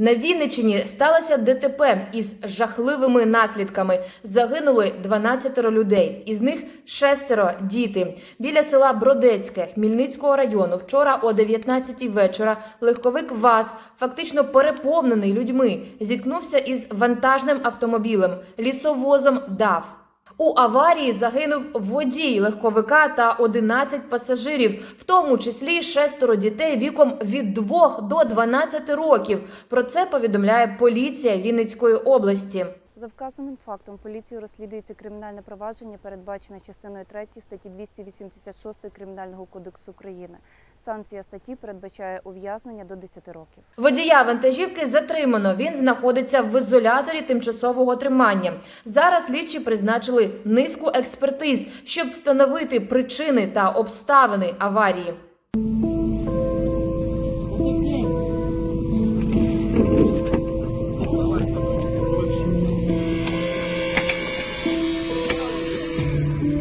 На Вінниччині сталося ДТП із жахливими наслідками. Загинули 12 людей, із них шестеро діти. Біля села Бродецьке Хмільницького району вчора о 19 вечора легковик ВАЗ, фактично переповнений людьми, зіткнувся із вантажним автомобілем, лісовозом ДАВ. У аварії загинув водій легковика та 11 пасажирів, в тому числі шестеро дітей віком від 2 до 12 років. Про це повідомляє поліція Вінницької області. За вказаним фактом поліцією розслідується кримінальне провадження, передбачене частиною 3 статті 286 Кримінального кодексу України. Санкція статті передбачає ув'язнення до 10 років. Водія вантажівки затримано. Він знаходиться в ізоляторі тимчасового тримання. Зараз слідчі призначили низку експертиз, щоб встановити причини та обставини аварії.